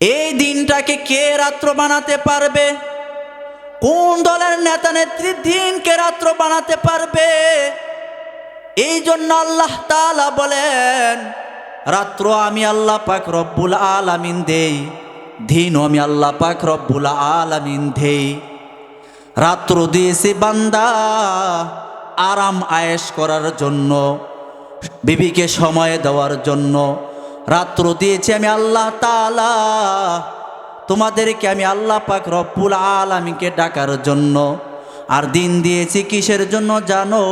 এই দিনটাকে কে রাত্র বানাতে পারবে? কোন দলের নেতা নেত্রী দিনকে রাত্র বানাতে পারবে? এই জন্য আল্লাহ তাআলা বলেন, রাত্র আমি আল্লাহ পাক রব্বুল আলামিন দেই দিন আমি আল্লাহ পাক রব্বুল আলামিন দেই। রাত্র দিয়েছি বান্দা, আরাম আয়েশ করার জন্য, বিবিকে সময় দেওয়ার জন্য রাত্র দিয়েছি আমি আল্লাহ তালা তোমাদেরকে আমি আল্লাহ পাক রব্বুল আলামিনকে ডাকার জন্য। আর দিন দিয়েছি কিসের জন্য জানো?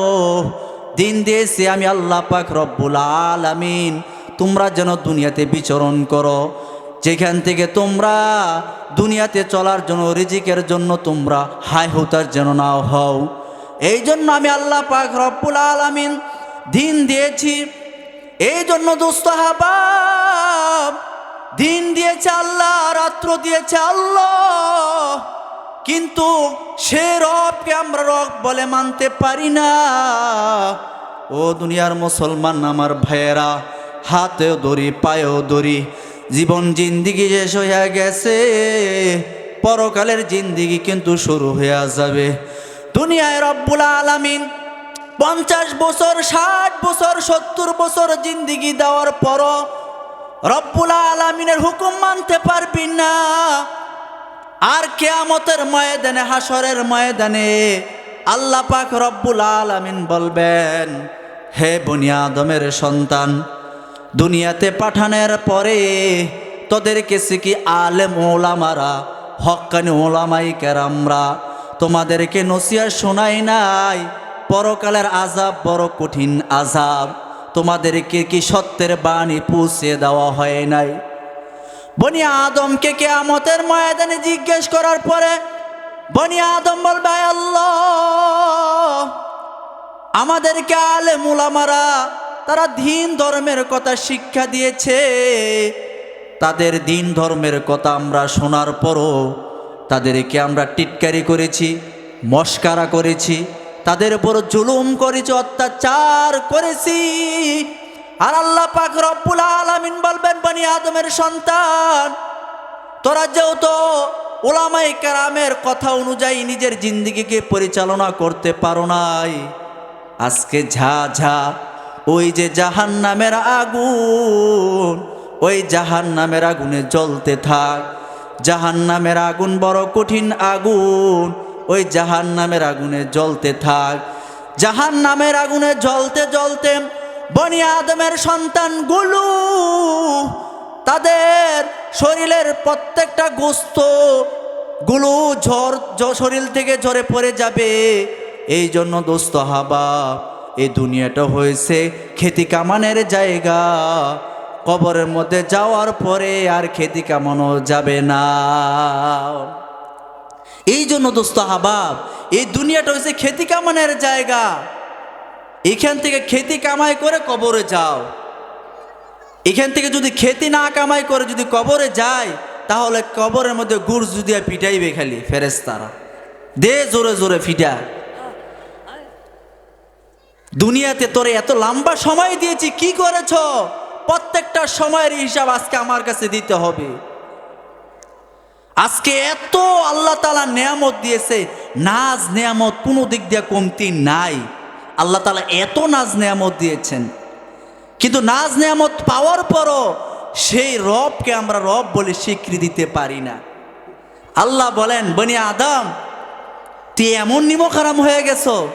দিন দিয়েছি আমি আল্লাহ পাক রব্বুল আলামিন। তোমরা যেন দুনিয়াতে বিচরণ করো। যেখান থেকে তোমরা দুনিয়াতে চলার জন্য, রিজিকের জন্য তোমরা হাই হুতার যেন নাও হও। এই জন্য আমি আল্লাহ পাক রব্বুল আলামিন দিন দিয়েছি এই জন্য দুস্থ হাবাব, দিন দিয়েছে আল্লাহ, রাত্র দিয়েছে আল্লাহ। কিন্তু সে রবকে আমরা রব বলে মানতে পারি না। ও দুনিয়ার মুসলমান, আমার ভাইয়েরা, হাতেও দড়ি, পায়েও দড়ি, জীবন জিন্দিগি শেষ হইয়া গেছে। পরকালের জিন্দিগি কিন্তু শুরু হইয়া যাবে। দুনিয়ায় রব্বুল আলামিন পঞ্চাশ বছর, ষাট বছর, সত্তর বছর জিন্দিগি দেওয়ার পরও রব্বুল আলমিনের হুকুম মানতে পারবি না। আর কেয়ামতের ময়দানে হাসরের ময়দানে আল্লাহ পাক রব্বুল আলামিন বলবেন, হে বনি আদমের সন্তান, দুনিয়াতে পাঠানোর পরে তোদেরকে শিখি আলেম ওলামারা হক্কানি ওলামাই কেরামরা। তোমাদেরকে নসিয়া শোনাই নাই পরকালের আজাব বড় কঠিন আজাব তোমাদেরকে কি সত্যের বাণী পৌঁছে দেওয়া হয় নাই? বনি আদমকে কেয়ামতের ময়দানে জিজ্ঞেস করার পরে বনি আদম বলবে, "আয় আল্লাহ, আমাদেরকে আলে মুলামারা তারা দিন ধর্মের কথা শিক্ষা দিয়েছে। তাদের দিন ধর্মের কথা আমরা শোনার পরও তাদেরকে আমরা টিটকারি করেছি, মস্কারা করেছি তাদের উপর জুলুম করেছি, অত্যাচার করেছি। আর আল্লাহ পাক রব্বুল আলামিন বলবেন, বনি আদমের সন্তান, তোরা যেহেতু ওলামাই কারামের কথা অনুযায়ী নিজের জিন্দিগিকে পরিচালনা করতে পারো নাই, আজকে ঝা ঝা, ওই যে জাহান নামের আগুন, ওই জাহান নামের আগুনে জ্বলতে থাক। জাহান নামের আগুন বড় কঠিন আগুন ওই জাহান নামের আগুনে জ্বলতে থাক। জাহান নামের আগুনে জ্বলতে জ্বলতে বনি আদমের সন্তানগুলো তাদের শরীরের প্রত্যেকটা গোস্তগুলো ঝড় শরীর থেকে ঝরে পড়ে যাবে। এই জন্য দোস্ত হাবা এই দুনিয়াটা হয়েছে খেতি কামানের জায়গা। কবরের মধ্যে যাওয়ার পরে আর খেতি কামানো যাবে না। এই জন্য দোস্ত হাবাব এই দুনিয়াটা হয়েছে খেতি কামানের জায়গা। এখান থেকে খেতি কামাই করে কবরে যাও। এখান থেকে যদি খেতি না কামাই করে যদি কবরে যায়, তাহলে কবরের মধ্যে গুড় যদি পিটাইবে খালি ফেরেস্তারা দে জোরে জোরে ফিটা। দুনিয়াতে তোরে এত লম্বা সময় দিয়েছি, কি করেছ? প্রত্যেকটা সময়ের হিসাব আজকে আমার কাছে দিতে হবে। আজকে এত আল্লাহ তালা নেয়ামত দিয়েছে, নাজ নেয়ামত কোনো দিক দিয়ে কমতি নাই। আল্লাহ তালা এত নাজ নেয়ামত দিয়েছেন। কিন্তু নাজ নেয়ামত পাওয়ার পরও সেই রবকে আমরা রব বলে স্বীকৃতি দিতে পারি না। আল্লাহ বলেন, বনি আদম, তুই এমন নিমখারাম হয়ে গেছো?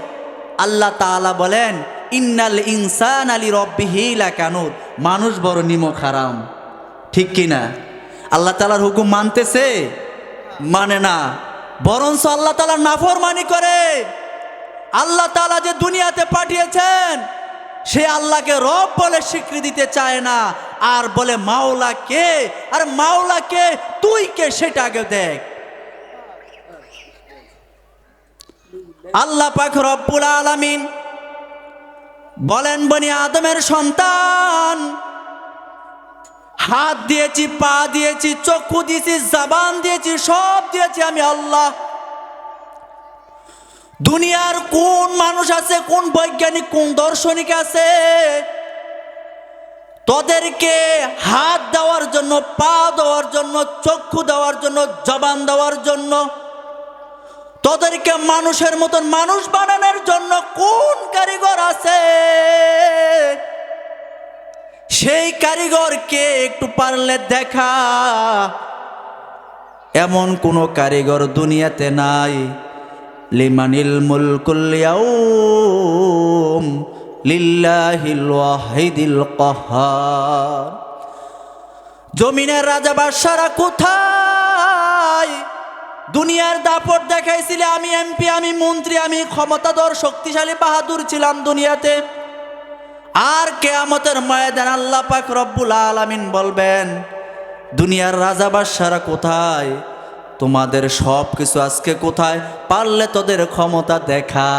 আল্লাহ তাআলা বলেন, ইন্নাল ইনসান আলী রব্বিহিলা কানুত মানুষ বড় নিমখারাম। ঠিক কি না আল্লাহ তালার হুকুম মানতেছে? মানে না। বরঞ্চ আল্লাহ তালার নাফরমানি করে। আল্লাহ তালা যে দুনিয়াতে পাঠিয়েছেন, সে আল্লাহকে রব বলে স্বীকৃতি দিতে চায় না। আর বলে, মাওলা কে? আর মাওলা কে? তুই কে? সেটা আগে দেখ। আল্লাহ পাক রব্বুল আলামিন বলেন, বনি আদমের সন্তান হাত দিয়েছি, পা দিয়েছি, চক্ষু দিয়েছি, জাবান দিয়েছি, সব দিয়েছি আমি আল্লাহ। দুনিয়ার কোন মানুষ আছে, কোন বৈজ্ঞানিক, কোন দর্শনিক আছে? তোদেরকে হাত দেওয়ার জন্য, পা দেওয়ার জন্য, চক্ষু দেওয়ার জন্য, জবান দেওয়ার জন্য, তোদেরকে মানুষের মতন মানুষ বানানোর জন্য কোন কারিগরকে একটু পারলে দেখা। এমন কোনো কারিগর দুনিয়াতে নাই। লিমানিল মুলকুল ইয়াউম লিল্লাহিল ওয়াহিদিল কাহ্হার জমিনের রাজা বাদশারা কোথায়? দুনিয়ার দাপট দেখাইছিলে, আমি এমপি, আমি মন্ত্রী, আমি ক্ষমতাধর, শক্তিশালী, বাহাদুর ছিলাম দুনিয়াতে। আর কেয়ামতের ময়দান আল্লাহ পাক রব্বুল আলামিন বলবেন, দুনিয়ার রাজা বাদশারা কোথায়? তোমাদের সব কিছু আজকে কোথায়? পারলে তোদের ক্ষমতা দেখা।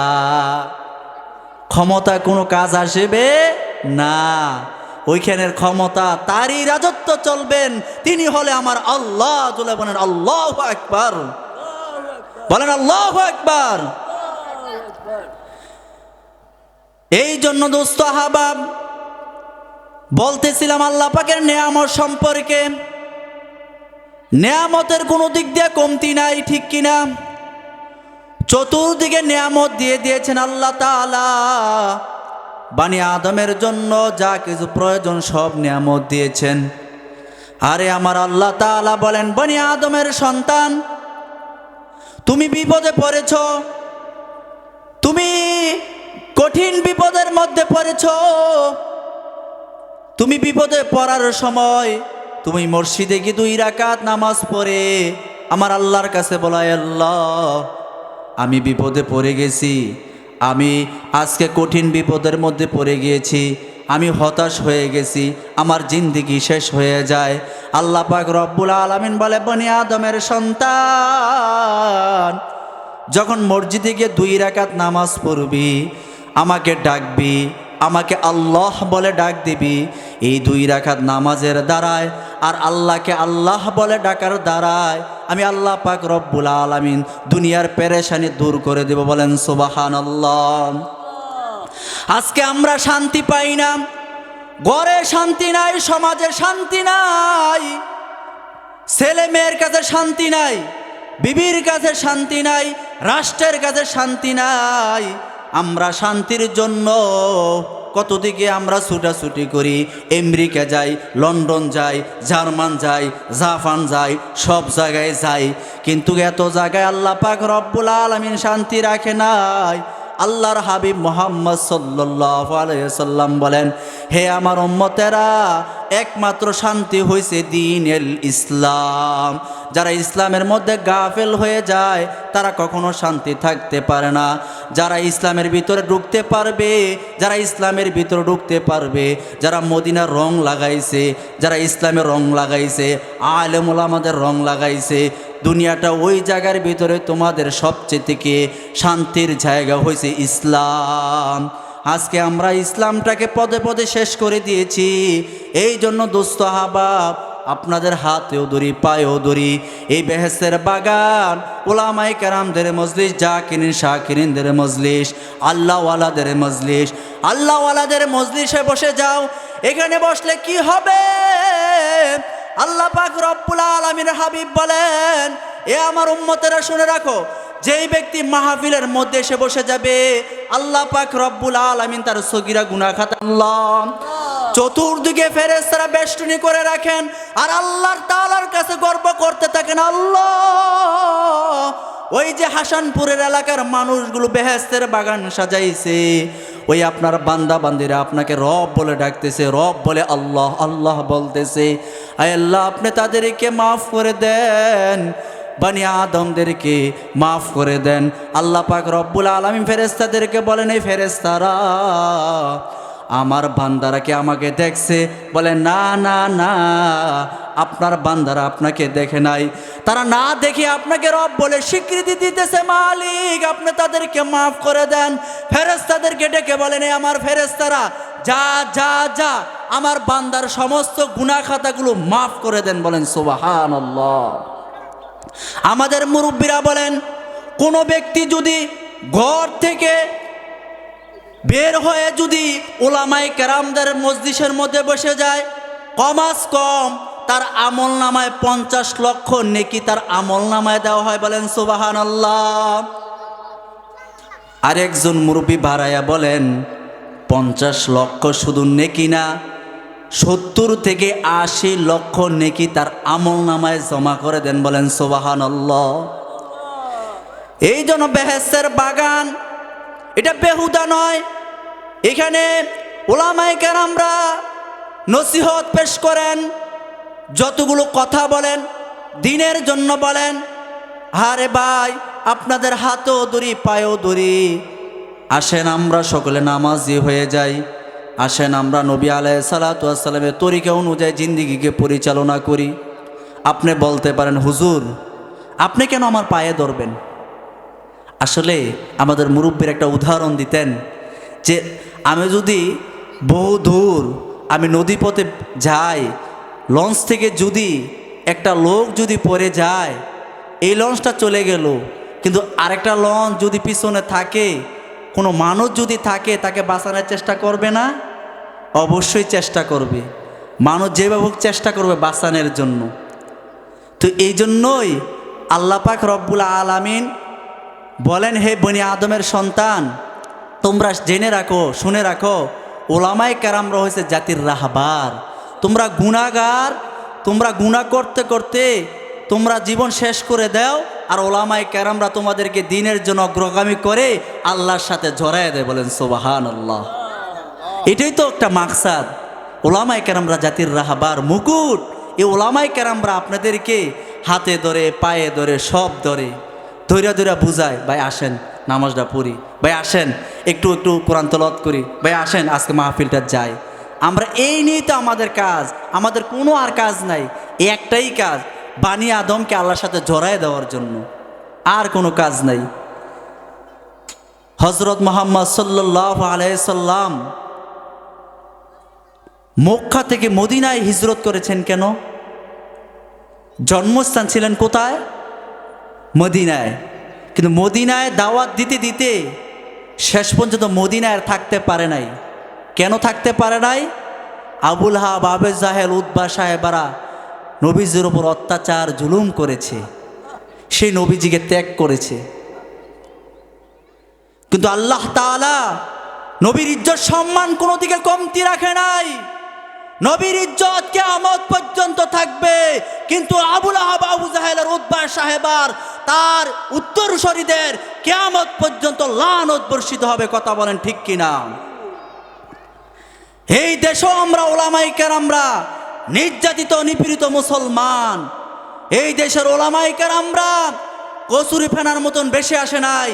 ক্ষমতা কোনো কাজ আসবে? না। ওইখানের ক্ষমতা, তারই রাজত্ব চলবেন। তিনি হলে আমার আল্লাহ বলেন, আল্লাহ একবার বলেন, আল্লাহ একবার এই জন্য দোস্ত আহাবাব, বলতেছিলাম আল্লাহ পাকের নেয়ামত সম্পর্কে। নেয়ামতের কোনো দিক দিয়ে কমতি নাই, ঠিক কিনা? চতুর্দিকে নেয়ামত দিয়ে দিয়েছেন আল্লাহ তাআলা। বানি আদমের জন্য যা কিছু প্রয়োজন সব নিয়ামত দিয়েছেন। আরে আমার আল্লাহ তাআলা বলেন, বানি আদমের সন্তান, তুমি বিপদে পড়েছ, তুমি কঠিন বিপদের মধ্যে পড়েছ? তুমি বিপদে পড়ার সময় তুমি মসজিদে গিয়ে দুই রাকাত নামাজ পড়ে। আমার আল্লাহর কাছে বলাই আল্লাহ, আমি বিপদে পড়ে গেছি। আমি আজকে কঠিন বিপদের মধ্যে পড়ে গিয়েছি। আমি হতাশ হয়ে গেছি। আমার জিন্দিগি শেষ হয়ে যায়। আল্লাহ পাক রব্বুল আলমিন বলে, বনি আদমের সন্তান, যখন মসজিদে গিয়ে দুই রাকাত নামাজ পড়বি আমাকে ডাকবি, আমাকে আল্লাহ বলে ডাক দিবি। এই দুই রাখাত নামাজের দ্বারায় আর আল্লাহকে আল্লাহ বলে ডাকার দ্বারায় আমি আল্লাহ পাক রব্বুল আলমিন দুনিয়ার পেরেশানি দূর করে দেব বলেন সুবাহান আল্লাহ আজকে আমরা শান্তি পাই না গড়ে শান্তি নাই, সমাজে শান্তি নাই, ছেলে মেয়ের কাছে শান্তি নাই, বিবির কাছে শান্তি নাই, রাষ্ট্রের কাছে শান্তি নাই। আমরা শান্তির জন্য কত দিকে আমরা ছুটাছুটি করি? আমেরিকা যাই, লন্ডন যাই, জার্মান যাই, জাপান যাই, সব জায়গায় যাই। কিন্তু এত জায়গায় আল্লাহ পাক রব্বুল আলমিন শান্তি রাখে নাই। আল্লাহর হাবিব মোহাম্মদ সাল্লাহ আলাইসাল্লাম বলেন, হে আমার উম্মতেরা একমাত্র শান্তি হয়েছে দিন এল ইসলাম। যারা ইসলামের মধ্যে গাফেল হয়ে যায়, তারা কখনো শান্তি থাকতে পারে না। যারা ইসলামের ভিতরে ঢুকতে পারবে, যারা ইসলামের ভিতরে ঢুকতে পারবে, যারা মদিনার রং লাগাইছে, যারা ইসলামের রং লাগাইছে, আলেমুল আমাদের রং লাগাইছে, দুনিয়াটা ওই জায়গার ভিতরে তোমাদের সবচেয়ে থেকে শান্তির জায়গা হয়েছে ইসলাম। আজকে আমরা ইসলামটাকে পদে পদে শেষ করে দিয়েছি। এই জন্য দোস্ত হাবাব আপনাদের হাতেও দড়ি পায়েও দড়ি এই বেহেসের বাগান ওলামাই কারামদের মজলিস, জাকিরিন, শাকিরিনদের মজলিস, আল্লাহওয়ালাদের মজলিস। আল্লাহওয়ালাদের মজলিসে বসে যাও, এখানে বসলে কি হবে? আল্লাহ পাক রব্বুল আলমীর হাবিব বলেন, এ আমার উম্মতেরা শুনে রাখো যেই ব্যক্তি মাহফিলের মধ্যে এসে বসে যাবে আল্লাহ পাক রব্বুল আলমিন তার সগিরা গুনা খাত আল্লাহ। চতুর্দিকে ফেরেস্তারা বেষ্টনী করে রাখেন আর আল্লাহর তালার কাছে গর্ব করতে থাকেন আল্লাহ। ওই যে হাসানপুরের এলাকার মানুষগুলো বেহেস্তের বাগান সাজাইছে ওই আপনার বান্দা বান্দিরা আপনাকে রব বলে ডাকতেছে রব বলে আল্লাহ আল্লাহ বলতেছে আয় আল্লাহ আপনি তাদেরকে মাফ করে দেন বানি আদমদেরকে মাফ করে দেন। আল্লাহ পাক রব্বুল আলমী ফেরেস্তাদেরকে বলেন, এই ফেরেস্তারা আমার বান্দারা কি আমাকে দেখছে? বলে, না না না, আপনার বান্দারা আপনাকে দেখে নাই। তারা না দেখে আপনাকে রব বলে স্বীকৃতি দিতেছে, মালিক, আপনি তাদেরকে মাফ করে দেন। ফেরেস্তাদেরকে ডেকে বলেন, "এ আমার ফেরেস্তারা যা যা যা, আমার বান্দার সমস্ত গুণা খাতাগুলো মাফ করে দেন। বলেন সোবাহান আমাদের মুরব্বীরা বলেন, কোনো ব্যক্তি যদি ঘর থেকে বের হয়ে যদি ওলামাই কেরামদের মসজিষের মধ্যে বসে যায়, কমাস কম, তার আমল নামায় পঞ্চাশ লক্ষ নেকি তার আমল নামায় দেওয়া হয় বলেন সুবাহান আল্লাহ আরেকজন মুরব্বী বাড়াইয়া বলেন, পঞ্চাশ লক্ষ শুধু নেকি না সত্তর থেকে আশি লক্ষ নেকি তার আমল নামায় জমা করে দেন বলেন সোবাহান এই জন্য বেহেসের বাগান, এটা বেহুদা নয়। এখানে ওলামাই কেরামরা নসিহত পেশ করেন, যতগুলো কথা বলেন, দিনের জন্য বলেন, আরে ভাই, আপনাদের হাতও দড়ি, পায়েও দড়ি। আসেন আমরা সকলে নামাজি হয়ে যাই। আসেন আমরা নবী আলাই সালাতামের তরিকা অনুযায়ী জিন্দিগিকে পরিচালনা করি। আপনি বলতে পারেন, হুজুর, আপনি কেন আমার পায়ে ধরবেন? আসলে আমাদের মুরব্বীর একটা উদাহরণ দিতেন যে, আমি যদি বহু দূর আমি নদীপথে যাই, লঞ্চ থেকে যদি একটা লোক যদি পড়ে যায়, এই লঞ্চটা চলে গেল। কিন্তু আরেকটা লঞ্চ যদি পিছনে থাকে, কোনো মানুষ যদি থাকে, তাকে বাঁচানোর চেষ্টা করবে না? অবশ্যই চেষ্টা করবে। মানুষ যেভাবে হোক চেষ্টা করবে বাঁচানোর জন্য। তো এই জন্যই আল্লাপাক রব্বুল আলামিন বলেন, হে বনি আদমের সন্তান, তোমরা জেনে রাখো, শুনে রাখো ওলামাই কারামরা হয়েছে জাতির রাহবার। তোমরা গুণাগার তোমরা গুণা করতে করতে তোমরা জীবন শেষ করে দাও আর ওলামাই ক্যারামরা তোমাদেরকে দিনের জন্য অগ্রগামী করে আল্লাহর সাথে জড়ায় দেয় বলেন সোবাহান আল্লাহ এটাই তো একটা মাকসাদ। ওলামাই ক্যারামরা জাতির রাহাবার মুকুট। এই ওলামাই ক্যারামরা আপনাদেরকে হাতে ধরে, পায়ে ধরে, সব ধরে ধৈরা ধৈরা বুঝায়, ভাই, আসেন, নামাজটা পড়ি। ভাই, আসেন, একটু একটু কোরআন তলত করি। ভাই, আসেন, আজকে মাহফিলটা যাই। আমরা এই নিয়েই তো আমাদের কাজ। আমাদের কোনো আর কাজ নাই। এই একটাই কাজ, বানি আদমকে আল্লাহর সাথে জড়ায় দেওয়ার জন্য। আর কোনো কাজ নাই। হজরত মোহাম্মদ সাল্লাহ আলাইসাল্লাম মক্কা থেকে মদিনায় হিজরত করেছেন কেন? জন্মস্থান ছিলেন কোথায়? মদিনায়। কিন্তু মদিনায় দাওয়াত দিতে দিতে শেষ পর্যন্ত মদিনায় থাকতে পারে নাই। কেন থাকতে পারে নাই? আবুল হাব আবে জাহেল উদ্বা সাহেবারা নবীজির ওপর অত্যাচার, জুলুম করেছে। সেই নবীজিকে ত্যাগ করেছে। কিন্তু আল্লাহ তাআলা নবীর ইজ্জত সম্মান কোনো দিকে কমতি রাখে নাই। নবীর ইজ্জত কেয়ামত পর্যন্ত থাকবে। কিন্তু আবুল আহাব, আবু জাহেলের উদ্বার সাহেবার তার উত্তরসরীদের কেয়ামত পর্যন্ত লানত বর্ষিত হবে, কথা বলেন ঠিক কিনা? এই দেশও আমরা ওলামাই কেরামরা, নির্যাতিত, নিপীড়িত মুসলমান। এই দেশের ওলামাই কেরামরা কসুরি ফেনার মতন বেশি আসে নাই।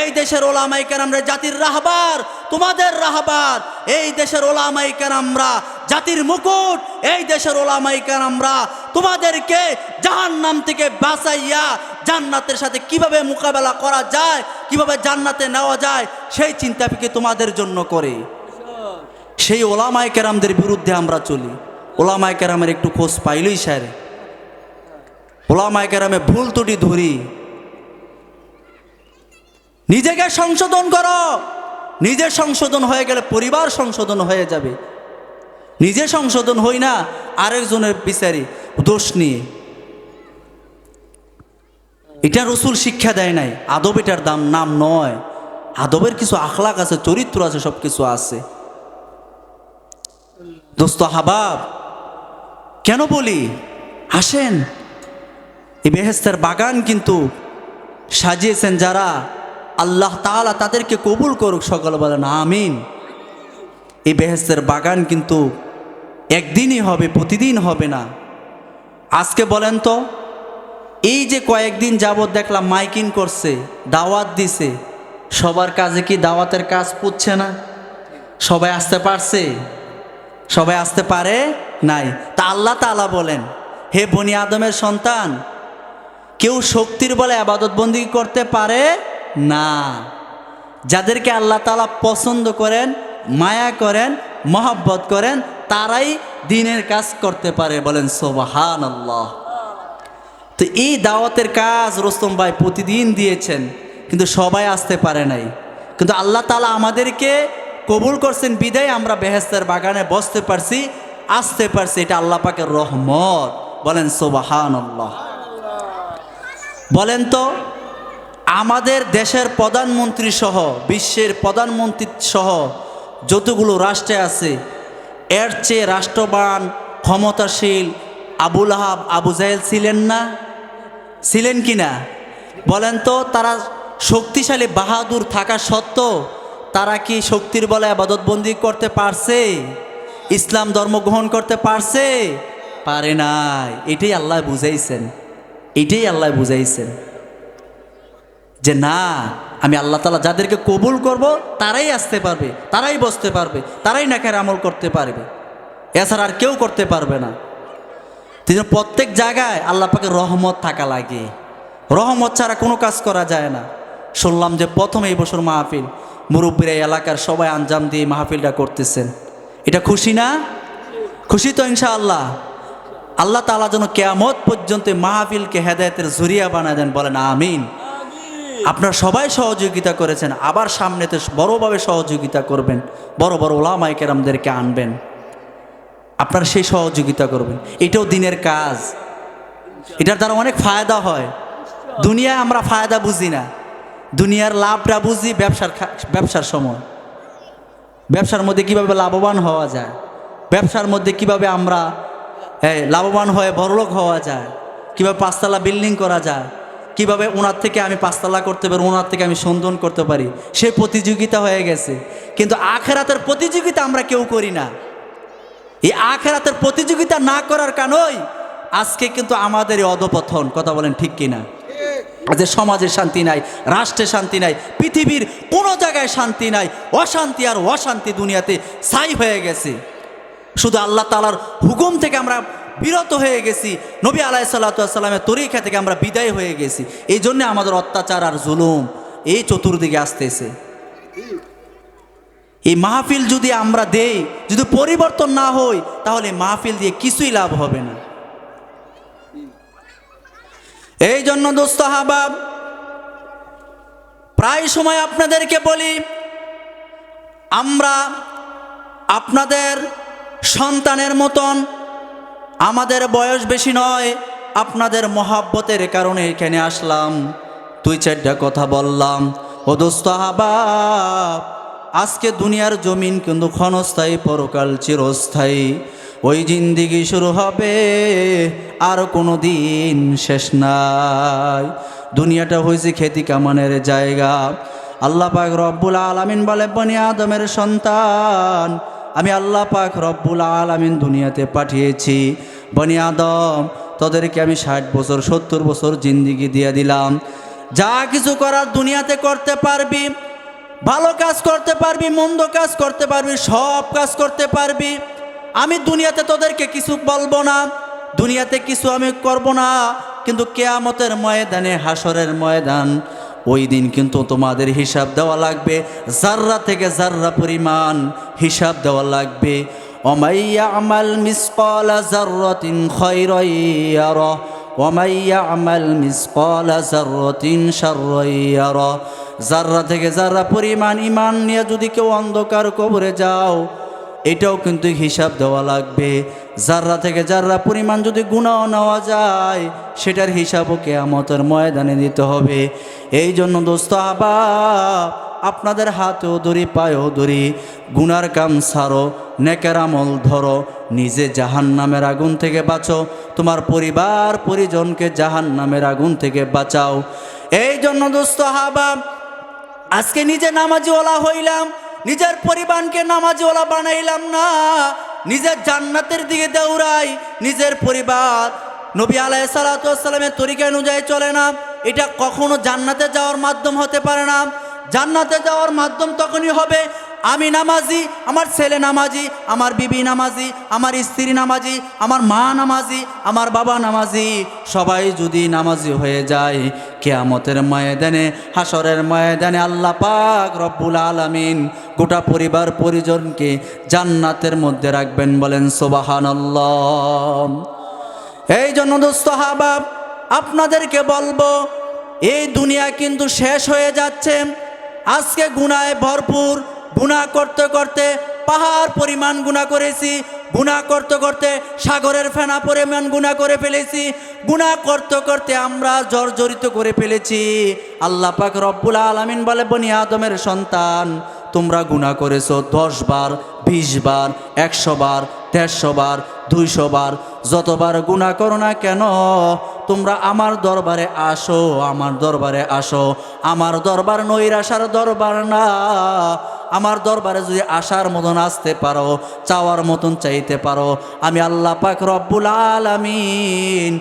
এই দেশের ওলামাই কেরামরা জাতির রাহবার, তোমাদের রাহবার। এই দেশের ওলামাই কেরামরা, জাতির মুকুট। এই দেশের ওলামাই কেরামরা, তোমাদেরকে জাহান নাম থেকে বাঁচাইয়া জান্নাতের সাথে কীভাবে মোকাবেলা করা যায়, কীভাবে জান্নাতে নেওয়া যায়, সেই চিন্তা ফিকে তোমাদের জন্য করে। সেই ওলামায় কেরামদের বিরুদ্ধে আমরা চলি। ওলামায় কেরামের একটু খোঁজ পাইলই স্যার ওলামায় কেরামে ভুল ত্রুটি ধরি। নিজেকে সংশোধন করো। নিজের সংশোধন হয়ে গেলে পরিবার সংশোধন হয়ে যাবে। নিজে সংশোধন হই না, আরেকজনের বিচারি দোষ নিয়ে। এটা রসুল শিক্ষা দেয় নাই, আদব এটার দাম নাম নয়। আদবের কিছু আখলাক আছে, চরিত্র আছে সব কিছু আছে। দোস্ত হাবাব কেন বলি? আসেন। এই বেহেস্তের বাগান কিন্তু সাজিয়েছেন যারা আল্লাহ তাআলা তাদেরকে কবুল করুক সকল বলেন, আমিন। এই বেহেস্তের বাগান কিন্তু একদিনই হবে, প্রতিদিন হবে না। আজকে বলেন তো, এই যে কয়েকদিন যাবৎ দেখলাম মাইকিং করছে, দাওয়াত দিছে, সবার কাজে কি দাওয়াতের কাজ পুচ্ছে না? সবাই আসতে পারছে? সবাই আসতে পারে নাই? তা আল্লাহ তাআলা বলেন, হে বনি আদমের সন্তান, কেউ শক্তির বলে আবাদতবন্দি করতে পারে না। যাদেরকে আল্লাহ তালা পছন্দ করেন, মায়া করেন, মহাব্বত করেন, তারাই দিনের কাজ করতে পারে বলেন সোবাহান আল্লাহ তো এই দাওয়াতের কাজ রোস্তম ভাই প্রতিদিন দিয়েছেন, কিন্তু সবাই আসতে পারে নাই। কিন্তু আল্লাহ তালা আমাদেরকে কবুল করছেন, বিদায় আমরা বেহেস্তের বাগানে বসতে পারছি, আসতে পারছি, এটা আল্লাহ পাকের রহমত বলেন সোবাহান আল্লাহ বলেন তো আমাদের দেশের প্রধানমন্ত্রী সহ, বিশ্বের প্রধানমন্ত্রী সহ যতগুলো রাষ্ট্রে আছে, এর চেয়ে রাষ্ট্রবান, ক্ষমতাশীল আবুল আহাব আবু জাহেল ছিলেন না? ছিলেন কি না? বলেন তো, তারা শক্তিশালী বাহাদুর থাকা সত্ত্বেও তারা কি শক্তির বলে আবাদতবন্দি করতে পারছে? ইসলাম ধর্ম গ্রহণ করতে পারছে? পারে নাই। এটাই আল্লাহ বুঝাইছেন। এটাই আল্লাহ বুঝাইছেন। যে না, আমি আল্লাহ তালা যাদেরকে কবুল করব, তারাই আসতে পারবে, তারাই বসতে পারবে, তারাই নাকের আমল করতে পারবে। এছাড়া আর কেউ করতে পারবে না। তিনি প্রত্যেক জায়গায় আল্লাহ পাকে রহমত থাকা লাগে। রহমত ছাড়া কোনো কাজ করা যায় না। শুনলাম যে প্রথম এই বছর মাহফিল, মুরব্বীরা এলাকার সবাই আঞ্জাম দিয়ে মাহফিলটা করতেছেন। এটা খুশি না? খুশি তো ইনশা আল্লাহ আল্লাহ তালা যেন কেয়ামত পর্যন্ত মাহফিলকে হেদায়তের জুরিয়া বানায় দেন, বলেন আমিন। আপনারা সবাই সহযোগিতা করেছেন, আবার সামনেতে বড়োভাবে সহযোগিতা করবেন, বড় বড় ওলামাই কেরামদেরকে আনবেন। আপনারা সেই সহযোগিতা করবেন। এটাও দিনের কাজ। এটার দ্বারা অনেক ফায়দা হয়। দুনিয়ায় আমরা ফায়দা বুঝি না। দুনিয়ার লাভটা বুঝি ব্যবসার ব্যবসার সময়। ব্যবসার মধ্যে কীভাবে লাভবান হওয়া যায়? ব্যবসার মধ্যে কীভাবে আমরা লাভবান হয়ে বড়লোক হওয়া যায়? কীভাবে পাঁচতলা বিল্ডিং করা যায়? কীভাবে ওনার থেকে আমি পাঁচতলা করতে পারি, ওনার থেকে আমি সন্ধান করতে পারি সে প্রতিযোগিতা হয়ে গেছে। কিন্তু আখেরাতের প্রতিযোগিতা আমরা কেউ করি না। এই আখেরাতের প্রতিযোগিতা না করার কারণই আজকে কিন্তু আমাদের অধপথন কথা বলেন ঠিক কিনা? যে সমাজে শান্তি নাই, রাষ্ট্রে শান্তি নাই, পৃথিবীর কোনো জায়গায় শান্তি নাই, অশান্তি আর অশান্তি দুনিয়াতে ছাই হয়ে গেছে। শুধু আল্লাহ তালার হুকুম থেকে আমরা বিরত হয়ে গেছি। নবী আলাহ সাল্লামের তরিকা থেকে আমরা বিদায় হয়ে গেছি। এই জন্যে আমাদের অত্যাচার আর জুলুম এই চতুর্দিকে আসতেছে। এই মাহফিল যদি আমরা দেই, যদি পরিবর্তন না হই তাহলে মাহফিল দিয়ে কিছুই লাভ হবে না। এই জন্য দোস্ত হাবাব প্রায় সময় আপনাদেরকে বলি, আমরা আপনাদের সন্তানের মতন আমাদের বয়স বেশি নয়, আপনাদের মহাব্বতের কারণে এখানে আসলাম। দুই চারটা কথা বললাম। ও দোস্ত হাবাব আজকে দুনিয়ার জমিন কিন্তু ক্ষণস্থায়ী, পরকাল চিরস্থায়ী। ওই জিন্দিগি শুরু হবে, আর কোনো দিন শেষ নাই। দুনিয়াটা হয়েছে খেতি কামানের জায়গা। আল্লাহ পাক রব্বুল আলামিন বলে, বনি আদমের সন্তান আমি আল্লাহ পাক রব্বুল আলামিন দুনিয়াতে পাঠিয়েছি। বনি আদম, তোদেরকে আমি ষাট বছর, সত্তর বছর জিন্দিগি দিয়ে দিলাম। যা কিছু করার দুনিয়াতে করতে পারবি, ভালো কাজ করতে পারবি, মন্দ কাজ করতে পারবি, সব কাজ করতে পারবি। আমি দুনিয়াতে তোদেরকে কিছু বলব না, দুনিয়াতে কিছু আমি করব না, কিন্তু কেয়ামতের ময়দানে হাসরের ময়দান ওই দিন কিন্তু তোমাদের হিসাব দেওয়া লাগবে। জাররা থেকে জাররা পরিমাণ হিসাব দেওয়া লাগবে। অমাইয়া আমাল মিসকালা জাররাতিন খৈরইয়ারা ওমাইয়া আমাল মিসকালা জাররাতিন শাররাইয়ারা জাররা থেকে জাররা পরিমাণ ইমান নিয়ে যদি কেউ অন্ধকার কবরে যাও এটাও কিন্তু হিসাব দেওয়া লাগবে। যাররা থেকে যাররা পরিমাণ যদি গুণাও নেওয়া যায়, সেটার হিসাবও কেয়ামতের ময়দানে দিতে হবে। এই জন্য দোস্ত আবা, আপনাদের হাতেও ধরি পায়েও ধরি গুনার কাম সারো, নেকের আমল ধরো, নিজে জাহান নামের আগুন থেকে বাঁচো তোমার পরিবার, পরিজনকে জাহান নামের আগুন থেকে বাঁচাও। এই জন্য দোস্ত হাবা আজকে নিজে নামাজিওয়ালা হইলাম নিজের পরিবারকে নামাজওয়ালা বানাইলাম না। নিজের জান্নাতের দিকে দৌড়াই, নিজের পরিবার। নবী আলাই সালাতামের তরিকা অনুযায়ী চলে না। এটা কখনো জান্নাতে যাওয়ার মাধ্যম হতে পারে না। জান্নাতে যাওয়ার মাধ্যম তখনই হবে আমি নামাজি, আমার ছেলে নামাজি, আমার বিবি নামাজি, আমার স্ত্রী নামাজি, আমার মা নামাজি, আমার বাবা নামাজি। সবাই যদি নামাজি হয়ে যায়, কেয়ামতের ময়দানে হাসরের ময়দানে আল্লাহ পাক রব্বুল আলামিন গোটা পরিবার পরিজনকে জান্নাতের মধ্যে রাখবেন, বলেন সোবাহান এই জন্য দোস্ত হাবাব আপনাদেরকে বলব, এই দুনিয়া কিন্তু শেষ হয়ে যাচ্ছে, আজকে গুনায় ভরপুর গুণা করতে করতে পাহাড় পরিমাণ গুণা করেছি গুণা করতে করতে সাগরের ফেনা পরিমাণ গুণা করে ফেলেছি গুণা করতে করতে আমরা জর্জরিত করে ফেলেছি। আল্লাহ পাক রব্বুল আলামিন বলে, বনি আদমের সন্তান, তোমরা গুণা করেছ দশ বার, বিশ বার, একশো বার, দেড়শো বার, দুইশো বার, যতবার গুণা করো না কেন, তোমরা আমার দরবারে আসো, আমার দরবারে আসো, আমার দরবার নৈরাশার দরবার না আমার দরবারে যদি আসার মতন আসতে পারো, চাওয়ার মতন চাইতে পারো, আমি আল্লাহ পাক রব্বুল আলামিন